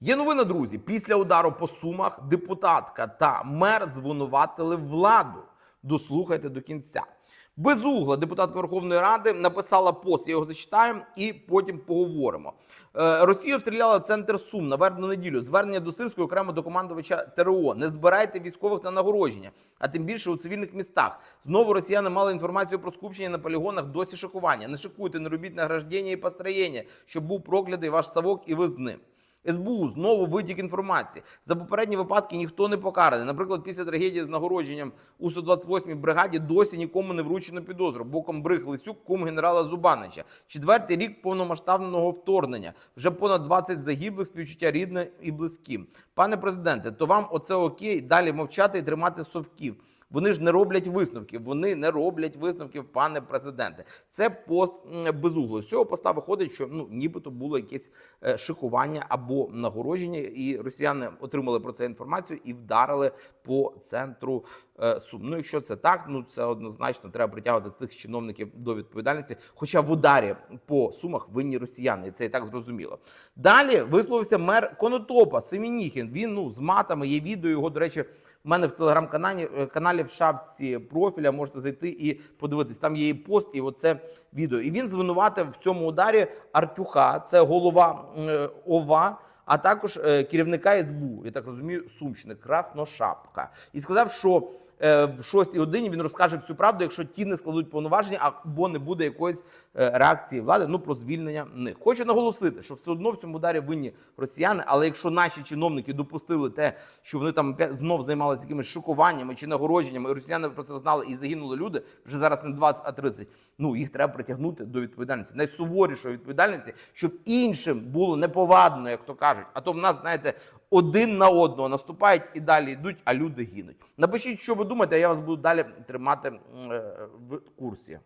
Є новина, друзі. Після удару по сумах депутатка та мер звинуватили владу. Дослухайте до кінця. Безугла депутатка Верховної Ради написала пост. Я його зачитаю і потім поговоримо. Е, Росія обстріляла центр Сум на вербну неділю. Звернення до Сирського окремо до командувача ТРО. Не збирайте військових на нагородження, а тим більше у цивільних містах. Знову росіяни мали інформацію про скупчення на полігонах досі шикування. Не шикуйте, не робіть награждення і построєння, щоб був проклятий ваш савок і ви з ним. СБУ знову витік інформації. За попередні випадки ніхто не покараний. Наприклад, після трагедії з нагородженням у 128-й бригаді досі нікому не вручено підозру. Боком бриг Лисюк, кум генерала Зубанича. Четвертий рік повномасштабного вторгнення. Вже понад 20 загиблих співчуття рідне і близьким. Пане президенте, то вам оце окей, далі мовчати і тримати совків. Вони ж не роблять висновків. Вони не роблять висновків, пане президенте. Це пост безугло. З цього поста виходить, що ну нібито було якесь е, шикування або нагородження, і росіяни отримали про це інформацію і вдарили по центру е, Сум. Ну, якщо це так, ну це однозначно треба притягувати з цих чиновників до відповідальності. Хоча в ударі по сумах винні росіяни, і це і так зрозуміло. Далі висловився мер Конотопа Семініхін. Він ну з матами є відео його. До речі, в мене в телеграм-каналі е, каналі в шапці профіля можете зайти і подивитись. Там є і пост, і оце відео. І він звинуватив в цьому ударі Артюха, це голова е, ОВА. А також е, керівника СБУ, я так розумію, Сумщини, Красношапка, і сказав, що в шостій годині він розкаже всю правду, якщо ті не складуть повноваження, або не буде якоїсь е, реакції влади ну про звільнення них. Хочу наголосити, що все одно в цьому ударі винні росіяни. Але якщо наші чиновники допустили те, що вони там знов займалися якимись шокуваннями чи нагородженнями, і росіяни про це знали і загинули люди вже зараз не 20, а 30, Ну їх треба притягнути до відповідальності, найсуворішої відповідальності, щоб іншим було неповадно, як то кажуть. А то в нас, знаєте, один на одного наступають і далі йдуть, а люди гинуть. Напишіть, що ви думаєте, а я вас буду далі тримати е, в курсі.